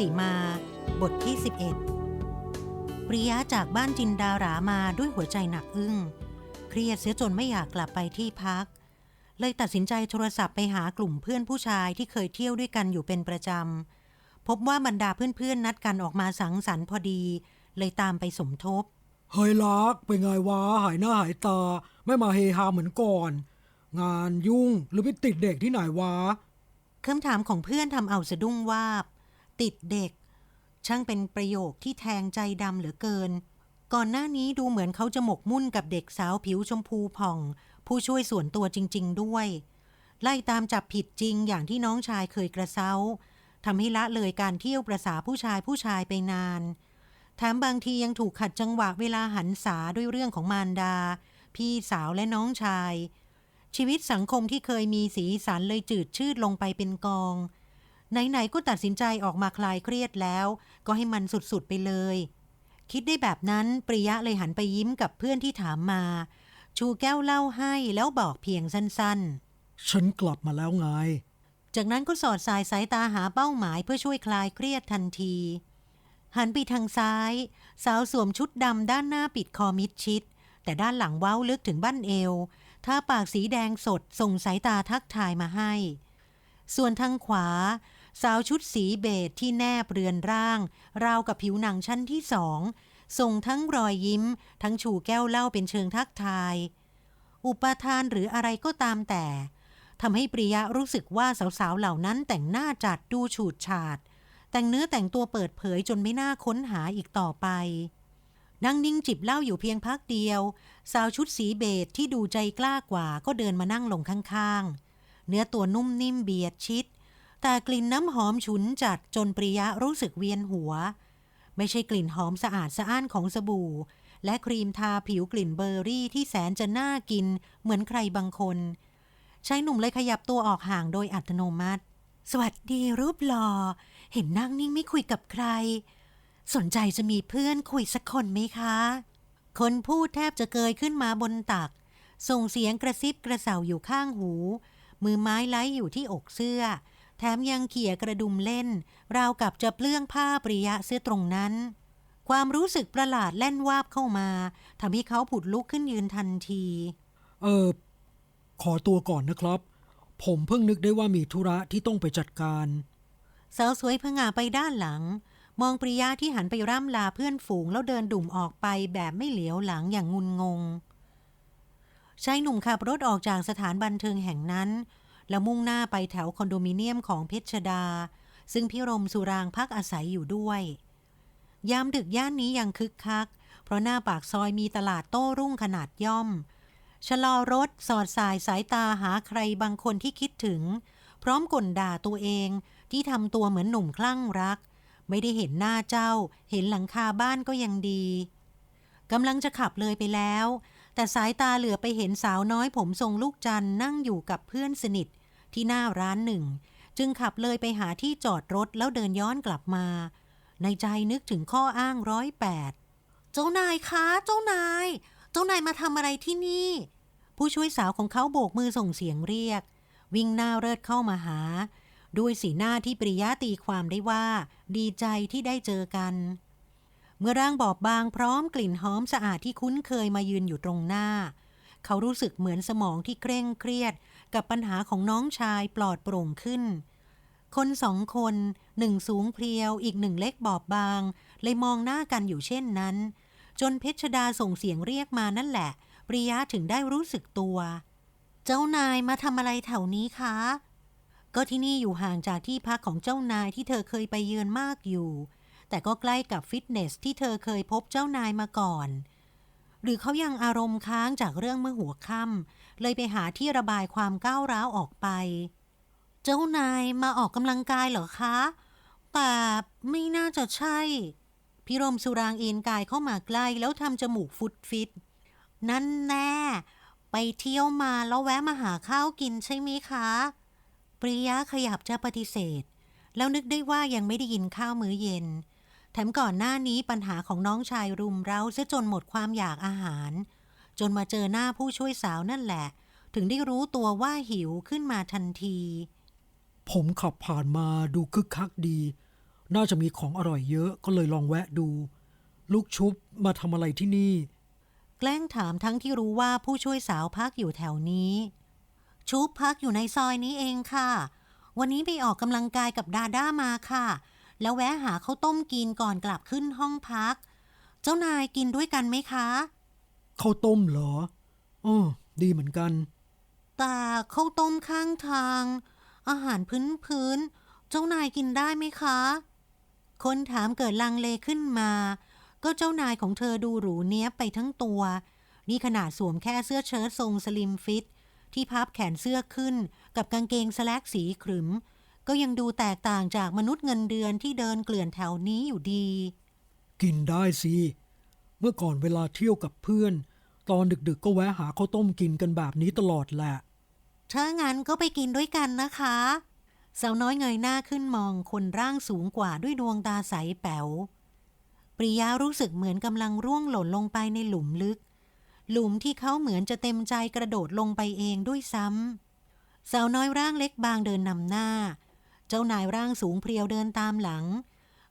ติมา บทที่ 11 ปริยะจากบ้านจินดารามาด้วยหัวใจหนักอึ้ง เครียดเสียจนไม่อยากกลับไปที่พัก เลยตัดสินใจโทรศัพท์ไปหากลุ่มเพื่อนผู้ชายที่เคยเที่ยวด้วยกันอยู่เป็นประจำ พบว่าบรรดาเพื่อนๆนัดกันออกมาสังสรรค์พอดี เลยตามไปสมทบ เฮ้ยลักเป็นไงวะหายหน้าหายตา ไม่มาเฮฮาเหมือนก่อน งานยุ่งหรือไปติดเด็กที่ไหนวะคำถามของเพื่อนทำเอาสะดุ้งวาบ ติดเด็ก ช่างเป็นประโยคที่แทงใจดำเหลือเกิน ก่อนหน้านี้ดูเหมือนเขาจะหมกมุ่นกับเด็กสาวผิวชมพูผ่อง ผู้ช่วยส่วนตัวจริง ๆ ด้วย ไล่ตามจับผิดจริงอย่างที่น้องชายเคยกระเซ้าทำให้ละเลยการเที่ยวประษาผู้ชายผู้ชายไปนานแถมบางทียังถูกขัดจังหวะเวลาหันษาด้วยเรื่องของมารดา พี่สาวและน้องชาย ชีวิตสังคมที่เคยมีสีสันเลยจืดชืดลงไปเป็นกอง ไหนๆก็ตัดสินใจออกมาคลายเครียดแล้ว ก็ให้มันสุดๆไปเลย คิดได้แบบนั้นปริยะเลยหันไปยิ้มกับเพื่อนที่ถามมา ชูแก้วเหล้าให้แล้วบอกเพียงสั้นฉันกลับมาแล้วไงๆจากนั้นก็สอดสายสายตาหาเป้าหมายเพื่อช่วยคลายเครียดทันที หันไปทางซ้าย สาวสวมชุดดำด้านหน้าปิดคอมิดชิด แต่ด้านหลังเว้าลึกถึงบั้นเอวท่าปากสีแดงสดส่งสายตาทักทายมาให้ ส่วนทางขวา สาวชุดสีเบจที่แนบเรือนร่าง ราวกับผิวหนังชั้นที่สองส่งทั้งรอยยิ้ม ทั้งชูแก้วเหล้าเป็นเชิงทักทาย อุปทานหรืออะไรก็ตามแต่ทำให้ปริยะรู้สึกว่าสาวๆเหล่านั้นแต่งหน้าจัดดูฉูดฉาด แต่งเนื้อแต่งตัวเปิดเผยจนไม่น่าค้นหาอีกต่อไปนั่งนิ่งจิบเหล้าอยู่เพียงพักเดียว สาวชุดสีเบจที่ดูใจกล้ากว่าก็เดินมานั่งลงข้างๆ เนื้อตัวนุ่มนิ่มเบียดชิด แต่กลิ่นน้ำหอมฉุนจัดจนปริยะรู้สึกเวียนหัว ไม่ใช่กลิ่นหอมสะอาดสะอ้านของสบู่ และครีมทาผิวกลิ่นเบอร์รี่ที่แสนจะน่ากินเหมือนใครบางคนชายหนุ่มเลยขยับตัวออกห่างโดยอัตโนมัติ สวัสดีรูปหล่อเห็นนั่งนิ่งไม่คุยกับใคร สนใจจะมีเพื่อนคุยสักคนไหมคะ คนพูดแทบจะเกยขึ้นมาบนตัก ส่งเสียงกระซิบกระเซาอยู่ข้างหู มือไม้ไล้อยู่ที่อกเสื้อ แถมยังเขี่ยกระดุมเล่น ราวกับจะเปลื้องผ้าปริยะเสื้อตรงนั้น ความรู้สึกประหลาดแล่นวาบเข้ามาทำให้เขาผุดลุกขึ้นยืนทันที เออ ขอตัวก่อนนะครับ ผมเพิ่งนึกได้ว่ามีธุระที่ต้องไปจัดการสาวสวยพงาไปด้านหลัง มองปริยะที่หันไปร่ำลาเพื่อนฝูงแล้วเดินดุ่มออกไปแบบไม่เหลียวหลังอย่างงุนงงชายหนุ่มขับรถออกจากสถานบันเทิงแห่งนั้น แล้วมุ่งหน้าไปแถวคอนโดมิเนียมของเพชรดา ซึ่งพิรมสุรางพักอาศัยอยู่ด้วย ยามดึกย่านนี้ยังคึกคัก เพราะหน้าปากซอยมีตลาดโต้รุ่งขนาดย่อม ชะลอรถสอดสายสายตาหาใครบางคนที่คิดถึง พร้อมก่นด่าตัวเองที่ทำตัวเหมือนหนุ่มคลั่งรัก ไม่ได้เห็นหน้าเจ้า เห็นหลังคาบ้านก็ยังดีกำลังจะขับเลยไปแล้ว แต่สายตาเหลือไปเห็นสาวน้อยผมทรงลูกจันนั่งอยู่กับเพื่อนสนิท ที่หน้าร้านหนึ่ง จึงขับเลยไปหาที่จอดรถแล้วเดินย้อนกลับมา ในใจนึกถึงข้ออ้างร้อยแปดเจ้านายคะเจ้านาย เจ้านายมาทำอะไรที่นี่ ผู้ช่วยสาวของเขาโบกมือส่งเสียงเรียก วิ่งหน้าเริดเข้ามาหา ด้วยสีหน้าที่ปริยะตีความได้ว่า ดีใจที่ได้เจอกัน เมื่อร่างบอบบางพร้อมกลิ่นหอมสะอาดที่คุ้นเคยมายืนอยู่ตรงหน้า เขารู้สึกเหมือนสมองที่เคร่งเครียด กับปัญหาของน้องชายปลอดโปร่งขึ้น คนสองคนหนึ่งสูงเพรียวอีกหนึ่งเล็กบอบบาง เลยมองหน้ากันอยู่เช่นนั้น จนเพชรดาส่งเสียงเรียกมานั่นแหละ ปริยะถึงได้รู้สึกตัว เจ้านายมาทำอะไรแถวนี้คะ ก็ที่นี่อยู่ห่างจากที่พักของเจ้านายที่เธอเคยไปเยือนมากอยู่ แต่ก็ใกล้กับฟิตเนสที่เธอเคยพบเจ้านายมาก่อน หรือเขายังอารมณ์ค้างจากเรื่องเมื่อหัวค่ำเลยไปหาที่ระบายความก้าวร้าวออกไป เจ้านายมาออกกำลังกายเหรอคะ แต่ไม่น่าจะใช่ พิรมสุรางเอนกายเข้ามาใกล้แล้วทำจมูกฟุดฟิต นั่นแน่ไปเที่ยวมาแล้วแวะมาหาข้าวกินใช่ไหมคะ ปริยะขยับจะปฏิเสธ แล้วนึกได้ว่ายังไม่ได้กินข้าวมื้อเย็น แถมก่อนหน้านี้ปัญหาของน้องชายรุมเร้าซะจนหมดความอยากอาหาร จนมาเจอหน้าผู้ช่วยสาวนั่นแหละ ถึงได้รู้ตัวว่าหิวขึ้นมาทันที ผมขับผ่านมาดูคึกคักดี น่าจะมีของอร่อยเยอะก็เลยลองแวะดู ลูกชุบมาทำอะไรที่นี่ แกล้งถามทั้งที่รู้ว่าผู้ช่วยสาวพักอยู่แถวนี้ ชุบพักอยู่ในซอยนี้เองค่ะ วันนี้ไปออกกำลังกายกับดาด้ามาค่ะ แล้วแวะหาข้าวต้มกินก่อนกลับขึ้นห้องพัก เจ้านายกินด้วยกันไหมคะข้าวต้มเหรออ๋อดีเหมือนกัน แต่ข้าวต้มข้างทาง อาหารพื้นพื้นๆเจ้านายกินได้ไหมคะ คนถามเกิดลังเลขึ้นมา ก็เจ้านายของเธอดูหรูเนี้ยบไปทั้งตัว นี่ขนาดสวมแค่เสื้อเชิ้ตทรงสลิมฟิต ที่พับแขนเสื้อขึ้น กับกางเกงสแลกสีขรึม ก็ยังดูแตกต่างจากมนุษย์เงินเดือนที่เดินเกลื่อนแถวนี้อยู่ดี กินได้สิ เมื่อก่อนเวลาเที่ยวกับเพื่อน ตอนดึกๆก็แวะหาข้าวต้มกินกันแบบนี้ตลอดแหละถ้างั้นก็ไปกินด้วยกันนะคะสาวน้อยเงยหน้าขึ้นมองคนร่างสูงกว่าด้วยดวงตาใสแป๋ว ปริยารู้สึกเหมือนกำลังร่วงหล่นลงไปในหลุมลึก หลุมที่เขาเหมือนจะเต็มใจกระโดดลงไปเองด้วยซ้ำสาวน้อยร่างเล็กบางเดินนำหน้าเจ้านายร่างสูงเพรียวเดินตามหลัง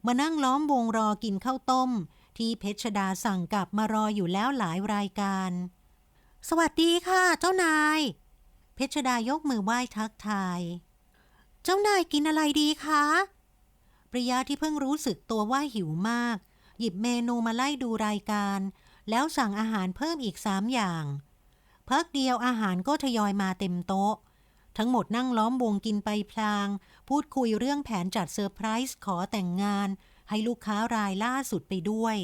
มานั่งล้อมวงรอกินข้าวต้ม ที่เพชรดาสั่งกลับมารออยู่แล้วหลายรายการ สวัสดีค่ะ เจ้านาย เพชรดายกมือไหว้ทักทาย เจ้านายกินอะไรดีคะปริยาที่เพิ่งรู้สึกตัวว่าหิวมาก หยิบเมนูมาไล่ดูรายการ แล้วสั่งอาหารเพิ่มอีกสามอย่างพักเดียวอาหารก็ทยอยมาเต็มโต๊ะ ทั้งหมดนั่งล้อมวงกินไปพลาง พูดคุยเรื่องแผนจัดเซอร์ไพรส์ขอแต่งงาน ให้ลูกค้ารายล่าสุดไปด้วย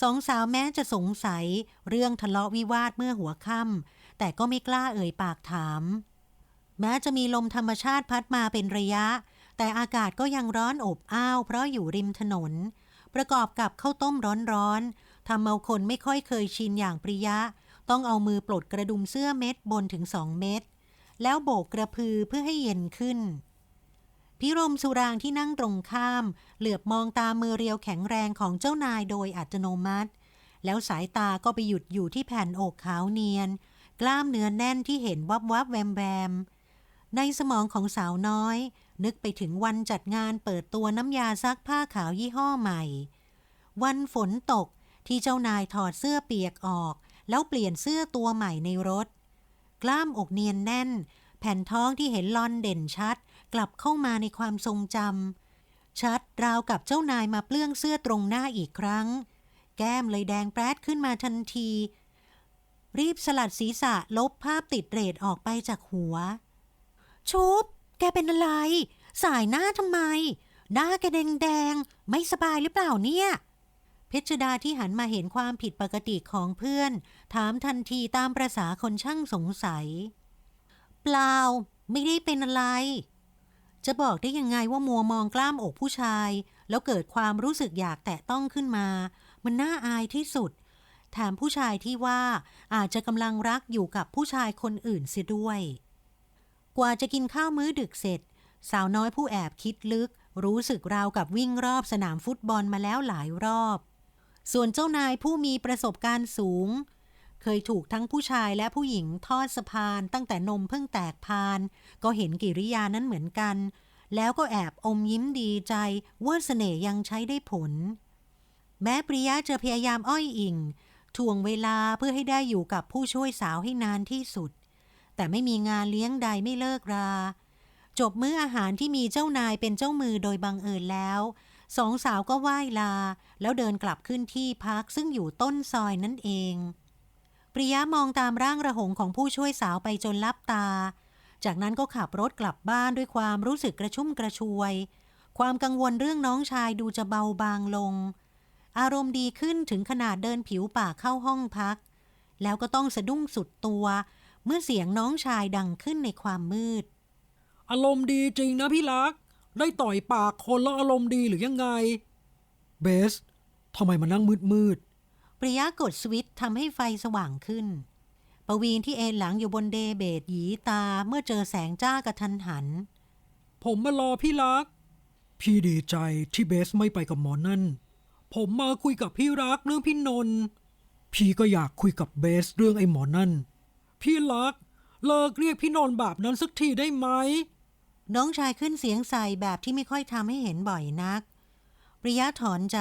สองสาวแม้จะสงสัยเรื่องทะเลาะวิวาทเมื่อหัวค่ำแต่ก็ไม่กล้าเอ่ยปากถาม แม้จะมีลมธรรมชาติพัดมาเป็นระยะ แต่อากาศก็ยังร้อนอบอ้าวเพราะอยู่ริมถนน ประกอบกับข้าวต้มร้อนๆทำเอาคนไม่ค่อยเคยชินอย่างปริยะ ต้องเอามือปลดกระดุมเสื้อเม็ดบนถึงสองเม็ดแล้วโบกกระพือเพื่อให้เย็นขึ้น พิรมสุรางที่นั่งตรงข้าม เหลือบมองตามมือเรียวแข็งแรงของเจ้านายโดยอัตโนมัติ แล้วสายตาก็ไปหยุดอยู่ที่แผ่นอกขาวเนียน กล้ามเนื้อแน่นที่เห็นวับวับแวมแวมในสมองของสาวน้อย นึกไปถึงวันจัดงานเปิดตัวน้ำยาซักผ้าขาวยี่ห้อใหม่ วันฝนตกที่เจ้านายถอดเสื้อเปียกออก แล้วเปลี่ยนเสื้อตัวใหม่ในรถ กล้ามอกเนียนแน่น แผ่นท้องที่เห็นลอนเด่นชัด กลับเข้ามาในความทรงจำชัดราวกับเจ้านายมาเปลื้องเสื้อตรงหน้าอีกครั้ง แก้มเลยแดงแปรดขึ้นมาทันที รีบสลัดศีรษะลบภาพติดเรทออกไปจากหัว ชุบ แกเป็นอะไร สายหน้าทำไม หน้าแกแดงแดงไม่สบายหรือเปล่าเนี่ยเพชรดาที่หันมาเห็นความผิดปกติของเพื่อน ถามทันทีตามประษาคนช่างสงสัย เปล่า ไม่ได้เป็นอะไร จะบอกได้ยังไงว่ามัวมองกล้ามอกผู้ชาย แล้วเกิดความรู้สึกอยากแตะต้องขึ้นมา มันน่าอายที่สุด แถมผู้ชายที่ว่าอาจจะกำลังรักอยู่กับผู้ชายคนอื่นเสียด้วย กว่าจะกินข้าวมื้อดึกเสร็จ สาวน้อยผู้แอบคิดลึก รู้สึกราวกับวิ่งรอบสนามฟุตบอลมาแล้วหลายรอบ ส่วนเจ้านายผู้มีประสบการณ์สูง เคยถูกทั้งผู้ชายและผู้หญิงทอดสะพาน ตั้งแต่นมเพิ่งแตกพาน ก็เห็นกิริยานั้นเหมือนกัน แล้วก็แอบอมยิ้มดีใจว่าเสน่ห์ยังใช้ได้ผล แม้ปริยะจะพยายามอ้อยอิงถ่วงเวลาเพื่อให้ได้อยู่กับผู้ช่วยสาวให้นานที่สุด แต่ไม่มีงานเลี้ยงใดไม่เลิกรา จบมื้ออาหารที่มีเจ้านายเป็นเจ้ามือโดยบังเอิญแล้วสองสาวก็ไหว้ลา แล้วเดินกลับขึ้นที่พักซึ่งอยู่ต้นซอยนั่นเอง ปริยะมองตามร่างระหงของผู้ช่วยสาวไปจนลับตา จากนั้นก็ขับรถกลับบ้านด้วยความรู้สึกกระชุ่มกระชวย ความกังวลเรื่องน้องชายดูจะเบาบางลง อารมณ์ดีขึ้นถึงขนาดเดินผิวปากเข้าห้องพัก แล้วก็ต้องสะดุ้งสุดตัว เมื่อเสียงน้องชายดังขึ้นในความมืด อารมณ์ดีจริงนะพี่รัก ได้ต่อยปากคนแล้วอารมณ์ดีหรือยังไง เบสทำไมมานั่งมืดมืด ปริยะกดสวิตช์ทำให้ไฟสว่างขึ้นปวีนที่เอนหลังอยู่บนเดเบตหยีตาเมื่อเจอแสงจ้ากระทันหันๆผมมารอพี่รัก พี่ดีใจที่เบสไม่ไปกับหมอนั่น ผมมาคุยกับพี่รักเรื่องพี่นนท์พี่ก็อยากคุยกับเบสเรื่องไอ้หมอนั่น พี่รัก เลิกเรียกพี่นนท์แบบนั้นสักทีได้ไหม น้องชายขึ้นเสียงใส่แบบที่ไม่ค่อยทำให้เห็นบ่อยนัก ปริยะถอนใจ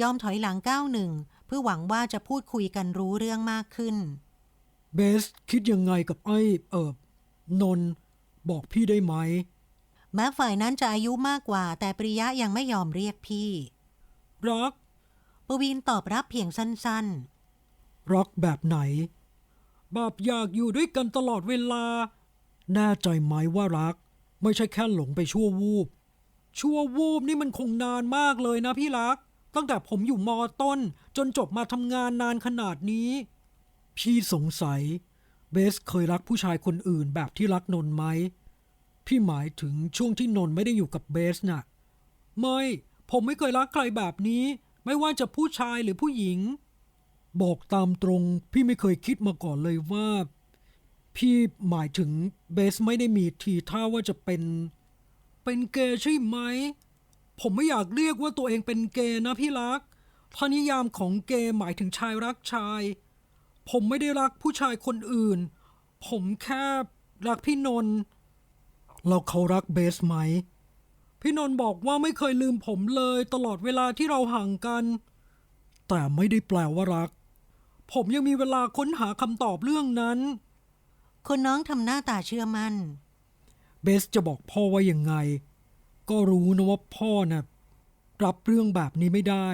ยอมถอยหลังก้าวหนึ่งเพื่อหวังว่าจะพูดคุยกันรู้เรื่องมากขึ้น เบสคิดยังไงกับไอ้เอิบนนท์บอกพี่ได้ไหม แม้ฝ่ายนั้นจะอายุมากกว่า แต่ปริยะยังไม่ยอมเรียกพี่ รัก ปวีนตอบรับเพียงสั้นรักแบบไหน แบบอยากอยู่ด้วยกันตลอดเวลา แน่ใจไหมว่ารัก ไม่ใช่แค่หลงไปชั่ววูบ ชั่ววูบนี่มันคงนานมากเลยนะพี่รัก ตั้งแต่ผมอยู่มอต้น จนจบมาทำงานนานขนาดนี้ พี่สงสัย เบสเคยรักผู้ชายคนอื่นแบบที่รักนนท์ไหม พี่หมายถึงช่วงที่นนท์ไม่ได้อยู่กับเบสน่ะ ไม่ ผมไม่เคยรักใครแบบนี้ ไม่ว่าจะผู้ชายหรือผู้หญิง บอกตามตรง พี่ไม่เคยคิดมาก่อนเลยว่า พี่หมายถึงเบสไม่ได้มีทีท่าว่าจะเป็น เป็นเกย์ใช่ไหม ผมไม่อยากเรียกว่าตัวเองเป็นเกย์นะพี่รักพนิยามของเกย์หมายถึงชายรักชาย ผมไม่ได้รักผู้ชายคนอื่น ผมแค่รักพี่นนท์เราเขารักเบสไหม พี่นนท์บอกว่าไม่เคยลืมผมเลยตลอดเวลาที่เราห่างกัน แต่ไม่ได้แปลว่ารัก ผมยังมีเวลาค้นหาคำตอบเรื่องนั้นๆคนน้องทำหน้าตาเชื่อมัน่น เบสจะบอกพ่อว่ายังไง ก็รู้นะว่าพ่อน่ะรับเรื่องแบบนี้ไม่ได้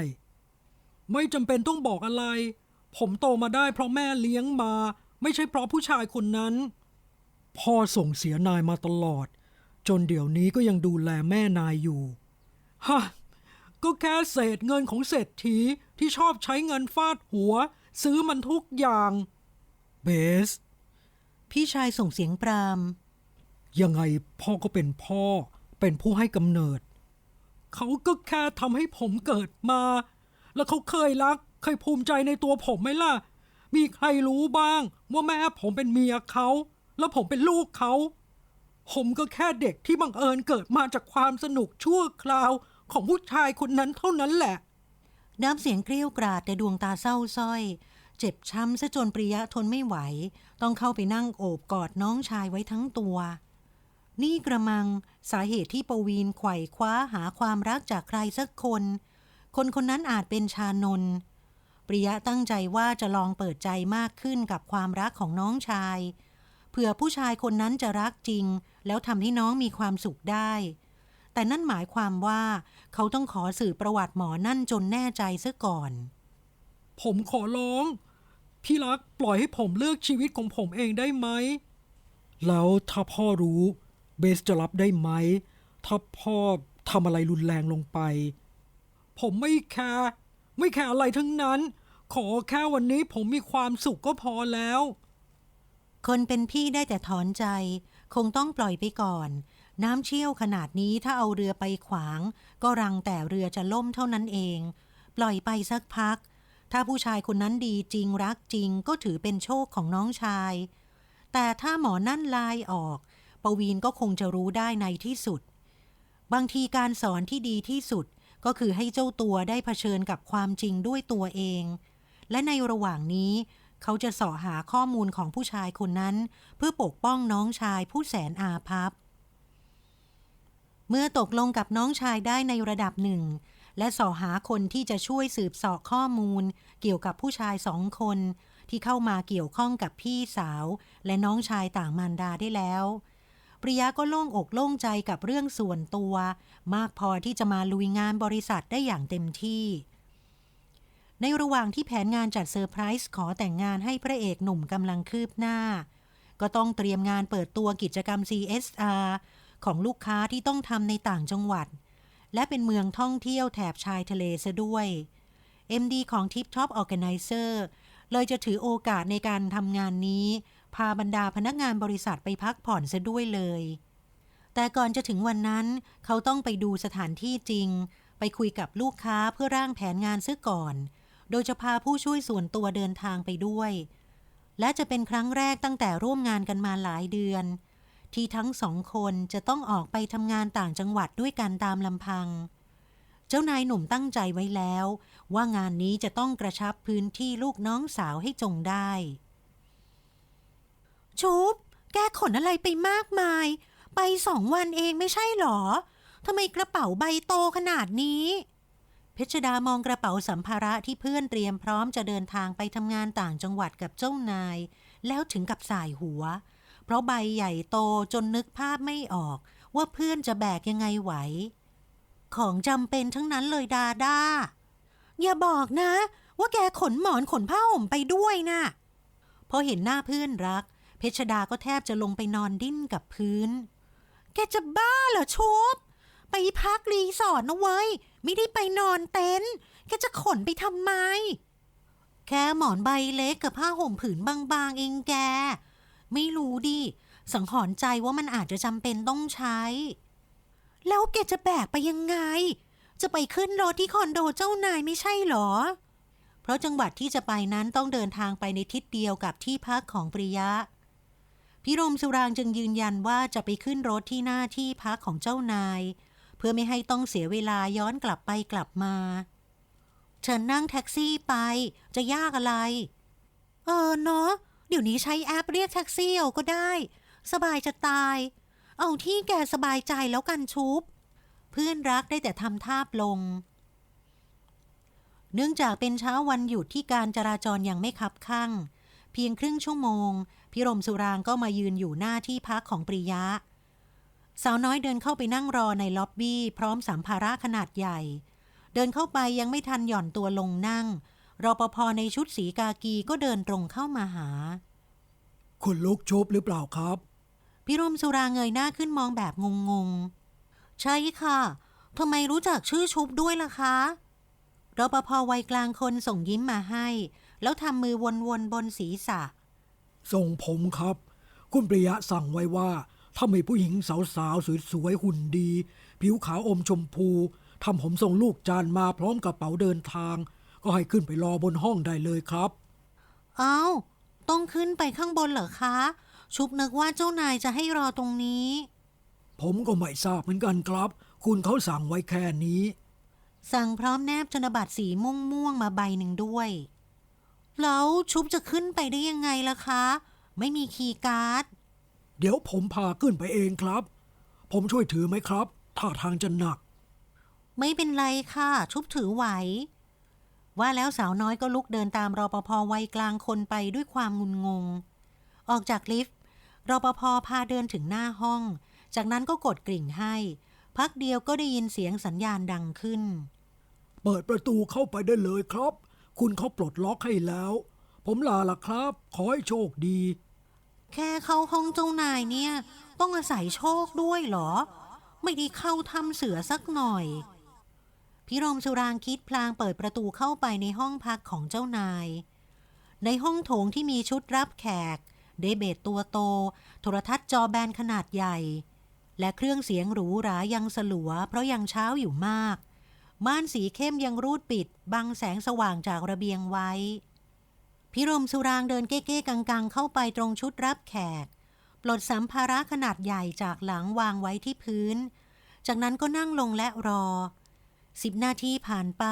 ไม่จำเป็นต้องบอกอะไร ผมโตมาได้เพราะแม่เลี้ยงมา ไม่ใช่เพราะผู้ชายคนนั้น พ่อส่งเสียนายมาตลอด จนเดี๋ยวนี้ก็ยังดูแลแม่นายอยู่ฮะก็แค่เศษเงินของเศรษฐีที่ชอบใช้เงินฟาดหัว ซื้อมันทุกอย่าง เบส พี่ชายส่งเสียงปรามยังไงพ่อก็เป็นพ่อ เป็นผู้ให้กำเนิด เขาก็แค่ทำให้ผมเกิดมา แล้วเขาเคยรัก เคยภูมิใจในตัวผมไหมล่ะ มีใครรู้บ้าง ว่าแม่ผมเป็นเมียเขา แล้วผมเป็นลูกเขา ผมก็แค่เด็กที่บังเอิญเกิดมาจากความสนุกชั่วคราวของผู้ชายคนนั้นเท่านั้นแหละ น้ำเสียงเกรี้ยวกราดแต่ดวงตาเศร้าส้อยเจ็บช้ำซะจนปริยะทนไม่ไหว ต้องเข้าไปนั่งโอบกอดน้องชายไว้ทั้งตัว นี่กระมังสาเหตุที่ปวีนไขว่คว้าหาความรักจากใครสักคน คนคนนั้นอาจเป็นชานนท์ปริยะตั้งใจว่าจะลองเปิดใจมากขึ้นกับความรักของน้องชายเผื่อผู้ชายคนนั้นจะรักจริง แล้วทำให้น้องมีความสุขได้ แต่นั่นหมายความว่าเขาต้องขอสื่อประวัติหมอนั่นจนแน่ใจซะก่อน ผมขอร้อง พี่รักปล่อยให้ผมเลือกชีวิตของผมเองได้ไหม แล้วถ้าพ่อรู้ เบสจะรับได้ไหม ถ้าพ่อทำอะไรรุนแรงลงไป ผมไม่แคร์ไม่แคร์อะไรทั้งนั้น ขอแค่วันนี้ผมมีความสุขก็พอแล้ว คนเป็นพี่ได้แต่ถอนใจ คงต้องปล่อยไปก่อน น้ำเชี่ยวขนาดนี้ถ้าเอาเรือไปขวาง ก็รังแต่เรือจะล่มเท่านั้นเอง ปล่อยไปสักพัก ถ้าผู้ชายคนนั้นดีจริงรักจริงก็ถือเป็นโชคของน้องชาย แต่ถ้าหมอนั่นลายออก ปวีนก็คงจะรู้ได้ในที่สุด บางทีการสอนที่ดีที่สุดก็คือให้เจ้าตัวได้เผชิญกับความจริงด้วยตัวเอง และในระหว่างนี้ เขาจะสาะหาข้อมูลของผู้ชายคนนั้น เพื่อปกป้องน้องชายผู้แสนอาภัพ เมื่อตกลงกับน้องชายได้ในระดับหนึ่ง และสาะหาคนที่จะช่วยสืบสาะข้อมูล เกี่ยวกับผู้ชายสองคน ที่เข้ามาเกี่ยวข้องกับพี่สาว และน้องชายต่างมารดาได้แล้ว ปริยาก็โล่งอกโล่งใจกับเรื่องส่วนตัว มากพอที่จะมาลุยงานบริษัทได้อย่างเต็มที่ ในระหว่างที่แผนงานจัดเซอร์ไพรส์ขอแต่งงานให้พระเอกหนุ่มกำลังคืบหน้า ก็ต้องเตรียมงานเปิดตัวกิจกรรม CSR ของลูกค้าที่ต้องทำในต่างจังหวัด และเป็นเมืองท่องเที่ยวแถบชายทะเลซะด้วย MD ของ Tip Top Organizer เลยจะถือโอกาสในการทำงานนี้ พาบรรดาพนักงานบริษัทไปพักผ่อนซะด้วยเลย แต่ก่อนจะถึงวันนั้น เขาต้องไปดูสถานที่จริง ไปคุยกับลูกค้าเพื่อร่างแผนงานซะก่อน โดยจะพาผู้ช่วยส่วนตัวเดินทางไปด้วย และจะเป็นครั้งแรกตั้งแต่ร่วมงานกันมาหลายเดือน ที่ทั้งสองคนจะต้องออกไปทำงานต่างจังหวัดด้วยกันตามลำพังเจ้านายหนุ่มตั้งใจไว้แล้ว ว่างานนี้จะต้องกระชับพื้นที่ลูกน้องสาวให้จงได้ ชุบ แกขนอะไรไปมากมาย ไปสองวันเองไม่ใช่หรอ ทำไมกระเป๋าใบโตขนาดนี้ เพชรดามองกระเป๋าสัมภาระที่เพื่อนเตรียมพร้อมจะเดินทางไปทำงานต่างจังหวัดกับเจ้านาย แล้วถึงกับสายหัว เพราะใบใหญ่โตจนนึกภาพไม่ออก ว่าเพื่อนจะแบกยังไงไหว ของจำเป็นทั้งนั้นเลยดาดาอย่าบอกนะ ว่าแกขนหมอนขนผ้าห่มไปด้วยนะ่ะพอเห็นหน้าเพื่อนรัก เพชรดาก็แทบจะลงไปนอนดิ้นกับพื้น แกจะบ้าเหรอชุบ ไปพักรีสอร์ทนะเว้ย ไม่ได้ไปนอนเต็นท์แกจะขนไปทำไม แค่หมอนใบเล็กกับผ้าห่มผืนบางๆเองแก ไม่รู้ดิ สังหรณ์ใจว่ามันอาจจะจำเป็นต้องใช้ แล้วแกจะแบกไปยังไง จะไปขึ้นรถที่คอนโดเจ้านายไม่ใช่เหรอ เพราะจังหวัดที่จะไปนั้นต้องเดินทางไปในทิศเดียวกับที่พักของปริยะ พิรมสุรางจึงยืนยันว่าจะไปขึ้นรถที่หน้าที่พักของเจ้านาย เพื่อไม่ให้ต้องเสียเวลาย้อนกลับไปกลับมาเชิญนั่งแท็กซี่ไป จะยากอะไร เออเนาะเดี๋ยวนี้ใช้แอปเรียกแท็กซี่เอาก็ได้ สบายจะตาย เอาที่แกสบายใจแล้วกันชุบ เพื่อนรักได้แต่ทำท่าปลง เนื่องจากเป็นเช้าวันหยุดที่การจราจรยังไม่คับข้างเพียงครึ่งชั่วโมง พิรมสุรางก็มายืนอยู่หน้าที่พักของปริยะ สาวน้อยเดินเข้าไปนั่งรอในล็อบบี้ พร้อมสัมภาระขนาดใหญ่ เดินเข้าไปยังไม่ทันหย่อนตัวลงนั่งรปภในชุดสีกากีก็เดินตรงเข้ามาหา คุณลูกชุบหรือเปล่าครับ พิรมสุราเงยหน้าขึ้นมองแบบงงๆ ใช่ค่ะทำไมรู้จักชื่อชุบด้วยล่ะคะรปภวัยกลางคนส่งยิ้มมาให้ แล้วทำมือวนๆบนศีรษะ ส่งผมครับ คุณปริยะสั่งไว้ว่า ถ้ามีผู้หญิงสาวๆ สวยๆ หุ่นดี ผิวขาวอมชมพูทำผมส่งลูกจานมาพร้อมกระเป๋าเดินทาง ก็ให้ขึ้นไปรอบนห้องได้เลยครับเอ้าต้องขึ้นไปข้างบนเหรอคะ ชุบนึกว่าเจ้านายจะให้รอตรงนี้ ผมก็ไม่ทราบเหมือนกันครับ คุณเขาสั่งไว้แค่นี้ สั่งพร้อมแนบธนบัตรสีม่วงม่วงๆมาใบหนึ่งด้วย แล้วชุบจะขึ้นไปได้ยังไงล่ะคะ ไม่มีคีย์การ์ด เดี๋ยวผมพาขึ้นไปเองครับ ผมช่วยถือไหมครับท่าทางจะหนัก ไม่เป็นไรค่ะ ชุบถือไหว ว่าแล้วสาวน้อยก็ลุกเดินตามรปภวัยกลางคนไปด้วยความงุนงง ออกจากลิฟต์รปภพาเดินถึงหน้าห้อง จากนั้นก็กดกริ่งให้ พักเดียวก็ได้ยินเสียงสัญญาณดังขึ้น เปิดประตูเข้าไปได้เลยครับ คุณเขาปลดล็อกให้แล้ว ผมลาละครับ ขอให้โชคดี แค่เข้าห้องเจ้านายเนี่ย ต้องอาศัยโชคด้วยเหรอ ไม่ได้เข้าทำเสือสักหน่อยพิรมสุรางคิดพลางเปิดประตูเข้าไปในห้องพักของเจ้านาย ในห้องโถงที่มีชุดรับแขก เดเบตตัวโต โทรทัศน์จอแบนขนาดใหญ่ และเครื่องเสียงหรูหรายังสลัวเพราะยังเช้าอยู่มาก ม่านสีเข้มยังรูดปิด บังแสงสว่างจากระเบียงไว้ พิรมสุรางเดินเก้ๆกังๆ เข้าไปตรงชุดรับแขก ปลดสัมภาระขนาดใหญ่จากหลังวางไว้ที่พื้น จากนั้นก็นั่งลงและรอสิบนาทีผ่านไป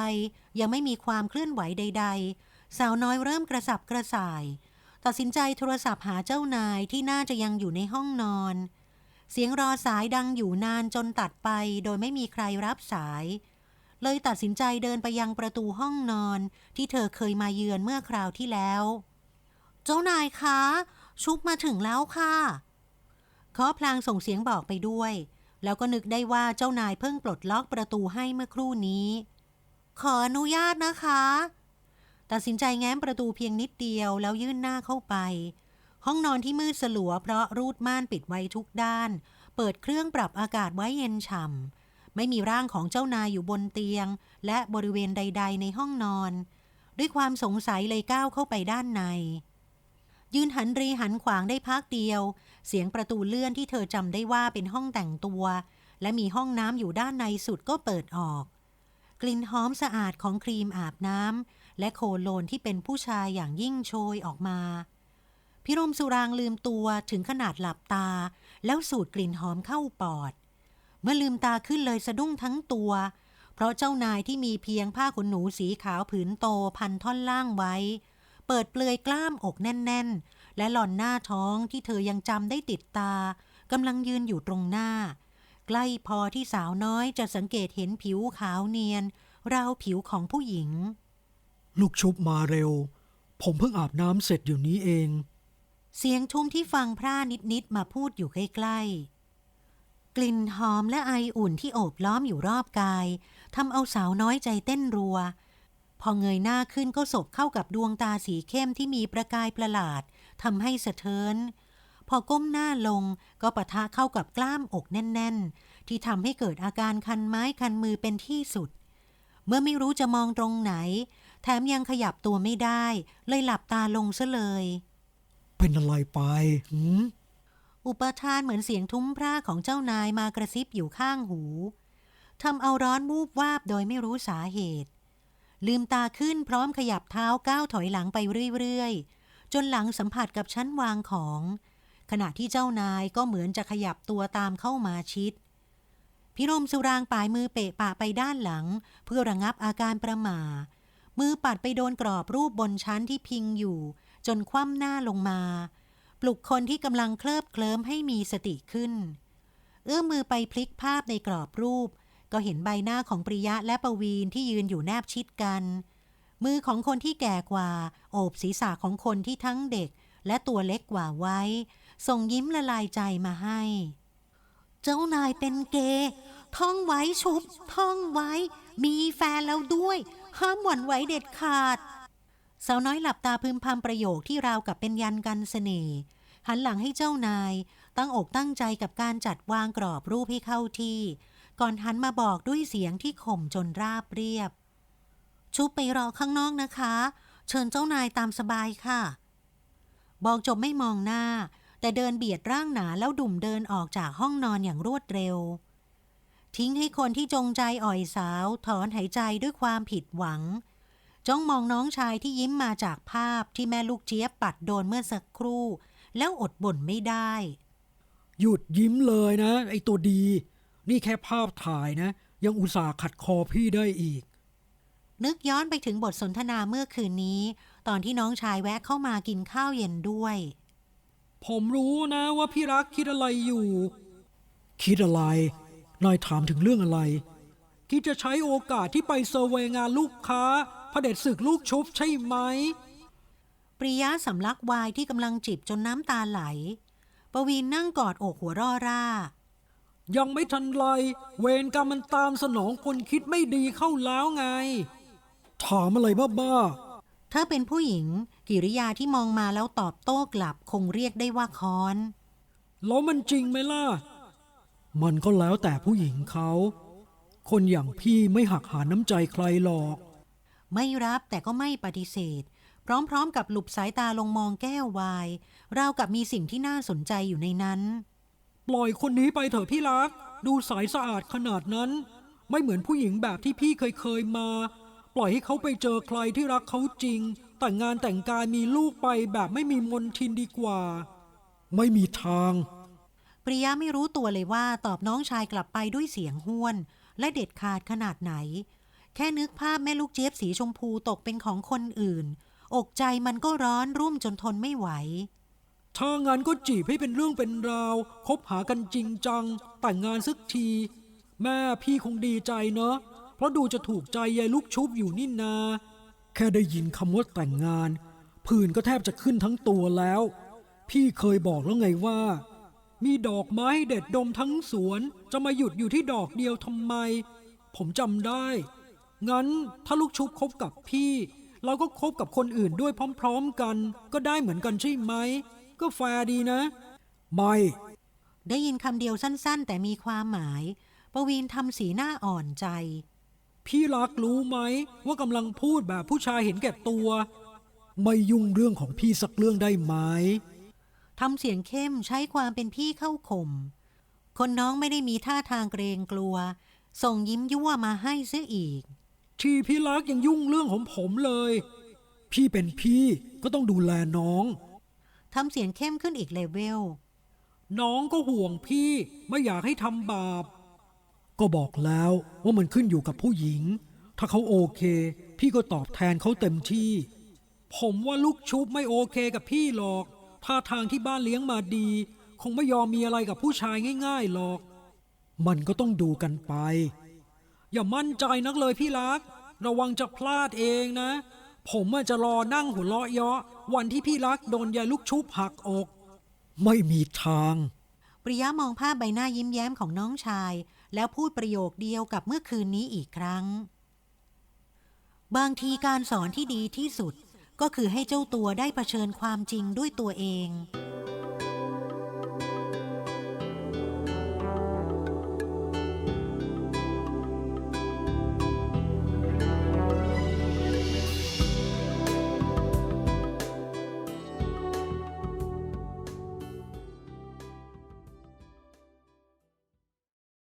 ยังไม่มีความเคลื่อนไหวใด ๆ สาวน้อยเริ่มกระสับกระส่าย ตัดสินใจโทรศัพท์หาเจ้านายที่น่าจะยังอยู่ในห้องนอน เสียงรอสายดังอยู่นานจนตัดไปโดยไม่มีใครรับสาย เลยตัดสินใจเดินไปยังประตูห้องนอน ที่เธอเคยมาเยือนเมื่อคราวที่แล้ว เจ้านายคะ ชุบมาถึงแล้วค่ะเคาะพลางส่งเสียงบอกไปด้วย แล้วก็นึกได้ว่าเจ้านายเพิ่งปลดล็อกประตูให้เมื่อครู่นี้ ขออนุญาตนะคะ ตัดสินใจแง้มประตูเพียงนิดเดียวแล้วยื่นหน้าเข้าไป ห้องนอนที่มืดสลัวเพราะรูดม่านปิดไว้ทุกด้าน เปิดเครื่องปรับอากาศไว้เย็นฉ่ำ ไม่มีร่างของเจ้านายอยู่บนเตียง และบริเวณใด ๆ ในห้องนอน ด้วยความสงสัยเลยก้าวเข้าไปด้านใน ยืนหันรีหันขวางได้พักเดียว เสียงประตูเลื่อนที่เธอจำได้ว่าเป็นห้องแต่งตัว และมีห้องน้ำอยู่ด้านในสุดก็เปิดออก กลิ่นหอมสะอาดของครีมอาบน้ำและโคโลนที่เป็นผู้ชายอย่างยิ่งโชยออกมาพิรมสุรางลืมตัวถึงขนาดหลับตา แล้วสูดกลิ่นหอมเข้าปอด มื่อลืมตาขึ้นเลยสะดุ้งทั้งตัว เพราะเจ้านายที่มีเพียงผ้าขนหนูสีขาวผืนโตพันท่อนล่างไว้ เปิดเปลือยกล้ามอกแน่น ๆ และหล่อนหน้าท้องที่เธอยังจำได้ติดตากำลังยืนอยู่ตรงหน้า ใกล้พอที่สาวน้อยจะสังเกตเห็นผิวขาวเนียน ราวผิวของผู้หญิง ลูกชุบมาเร็ว ผมเพิ่งอาบน้ำเสร็จอยู่นี้เอง เสียงทุ้มที่ฟังพร่านิดๆมาพูดอยู่ใกล้ๆ กลิ่นหอมและไออุ่นที่โอบล้อมอยู่รอบกายทำเอาสาวน้อยใจเต้นรัว พอเงยหน้าขึ้นก็สบเข้ากับดวงตาสีเข้มที่มีประกายประหลาดทำให้สะเทินพอก้มหน้าลงก็ปะทะเข้ากับกล้ามอกแน่น ๆ ที่ทำให้เกิดอาการคันไม้คันมือเป็นที่สุด เมื่อไม่รู้จะมองตรงไหน แถมยังขยับตัวไม่ได้ เลยหลับตาลงซะเลย เป็นอะไรไปหืม อุปทานเหมือนเสียงทุ้มพร่าของเจ้านายมากระซิบอยู่ข้างหูทำเอาร้อนมูบวาบโดยไม่รู้สาเหตุ ลืมตาขึ้นพร้อมขยับเท้าก้าวถอยหลังไปเรื่อยๆ จนหลังสัมผัสกับชั้นวางของ ขณะที่เจ้านายก็เหมือนจะขยับตัวตามเข้ามาชิด พิรมสุรางปลายมือเปะปะไปด้านหลัง เพื่อระงับอาการประหม่า มือปัดไปโดนกรอบรูปบนชั้นที่พิงอยู่ จนคว่ำหน้าลงมา ปลุกคนที่กำลังเคลิบเคลิ้มให้มีสติขึ้น เอื้อมมือไปพลิกภาพในกรอบรูป ก็เห็นใบหน้าของปริยะและประวีนที่ยืนอยู่แนบชิดกัน มือของคนที่แก่กว่า โอบศีรษะของคนที่ทั้งเด็ก และตัวเล็กกว่าไว้ ส่งยิ้มละลายใจมาให้ เจ้านายเป็นเกย์ท่องไว้ชุบท่องไว้ มีแฟนแล้วด้วย ห้ามหวั่นไหวเด็ดขาด สาวน้อยหลับตาพึมพำประโยคที่ราวกับเป็นยันกันเสน่ห์หันหลังให้เจ้านาย ตั้งอกตั้งใจกับการจัดวางกรอบรูปให้เข้าที่ ก่อนหันมาบอกด้วยเสียงที่ข่มจนราบเรียบ ชุบไปรอข้างนอกนะคะ เชิญเจ้านายตามสบายค่ะ บอกจบไม่มองหน้า แต่เดินเบียดร่างหนาแล้วดุ่มเดินออกจากห้องนอนอย่างรวดเร็ว ทิ้งให้คนที่จงใจอ่อยสาวถอนหายใจด้วยความผิดหวัง จ้องมองน้องชายที่ยิ้มมาจากภาพที่แม่ลูกเจี๊ยบปัดโดนเมื่อสักครู่ แล้วอดบ่นไม่ได้ หยุดยิ้มเลยนะ ไอตัวดี นี่แค่ภาพถ่ายนะ ยังอุตส่าห์ขัดคอพี่ได้อีก นึกย้อนไปถึงบทสนทนาเมื่อคืนนี้ ตอนที่น้องชายแวะเข้ามากินข้าวเย็นด้วย ผมรู้นะว่าพี่รักคิดอะไรอยู่ คิดอะไร นายถามถึงเรื่องอะไร คิดจะใช้โอกาสที่ไปเซอร์เวย์งานลูกค้า เผด็จศึกลูกชุบใช่ไหม ปริยะสำลักวายที่กำลังจิบจนน้ำตาไหล ปวีนนั่งกอดอกหัวร่อร่า ยังไม่ทันไร เวรกรรมมันตามสนองคนคิดไม่ดีเข้าแล้วไง ถามอะไรบ้าถ้าเป็นผู้หญิง กิริยาที่มองมาแล้วตอบโต้กลับคงเรียกได้ว่าค้อนๆแล้วมันจริงไหมล่ะ มันก็แล้วแต่ผู้หญิงเขา คนอย่างพี่ไม่หักหาน้ำใจใครหรอก ไม่รับแต่ก็ไม่ปฏิเสธ พร้อมๆกับหลุบสายตาลงมองแก้ววายราวกับมีสิ่งที่น่าสนใจอยู่ในนั้น ปล่อยคนนี้ไปเถอะพี่รัก ดูสายสะอาดขนาดนั้น ไม่เหมือนผู้หญิงแบบที่พี่เคยเคยมา ปล่อยให้เขาไปเจอใครที่รักเขาจริง แต่งงานแต่งกายมีลูกไปแบบไม่มีมนทินดีกว่า ไม่มีทางปริยะไม่รู้ตัวเลยว่าตอบน้องชายกลับไปด้วยเสียงห้วน และเด็ดขาดขนาดไหน แค่นึกภาพแม่ลูกเจี๊ยบสีชมพูตกเป็นของคนอื่น อกใจมันก็ร้อนรุ่มจนทนไม่ไหว ถ้างานก็จีบให้เป็นเรื่องเป็นราวคบหากันจริงจัง แต่งงานสักที แม่พี่คงดีใจเนอะเพราะดูจะถูกใจยายลูกชุบอยู่นี่นา แค่ได้ยินคำว่าแต่งงาน ผื่นก็แทบจะขึ้นทั้งตัวแล้ว พี่เคยบอกแล้วไงว่า มีดอกไม้เด็ดดมทั้งสวน จะมาหยุดอยู่ที่ดอกเดียวทำไม ผมจำได้ งั้นถ้าลูกชุบคบกับพี่ เราก็คบกับคนอื่นด้วยพร้อม ๆกัน ก็ได้เหมือนกันใช่ไหม ก็แฟร์ดีนะ ไม่ ได้ยินคำเดียวสั้น ๆ แต่มีความหมายปวีนทำสีหน้าอ่อนใจ พี่รักรู้ไหม ว่ากำลังพูดแบบผู้ชายเห็นแก่ตัว ไม่ยุ่งเรื่องของพี่สักเรื่องได้ไหมทำเสียงเข้มใช้ความเป็นพี่เข้าข่มคนน้องไม่ได้มีท่าทางเกรงกลัว ส่งยิ้มยั่วมาให้เสียอีก ที่พี่รักยังยุ่งเรื่องของผมเลย พี่เป็นพี่ก็ต้องดูแลน้องทำเสียงเข้มขึ้นอีกเลเวล น้องก็ห่วงพี่ไม่อยากให้ทำบาป ก็บอกแล้วว่ามันขึ้นอยู่กับผู้หญิง ถ้าเขาโอเค พี่ก็ตอบแทนเขาเต็มที่ ผมว่าลูกชุบไม่โอเคกับพี่หรอกท่าทางที่บ้านเลี้ยงมาดี คงไม่ยอมมีอะไรกับผู้ชายง่าย ๆหรอก มันก็ต้องดูกันไป อย่ามั่นใจนักเลยพี่รัก ระวังจะพลาดเองนะ ผมอาจจะรอนั่งหัวเราะเยาะวันที่พี่รักโดนยายลูกชุบหักอก ไม่มีทาง ปริยะมองภาพใบหน้ายิ้มแย้มของน้องชาย แล้วพูดประโยคเดียวกับเมื่อคืนนี้อีกครั้ง บางทีการสอนที่ดีที่สุดก็คือให้เจ้าตัวได้เผชิญความจริงด้วยตัวเอง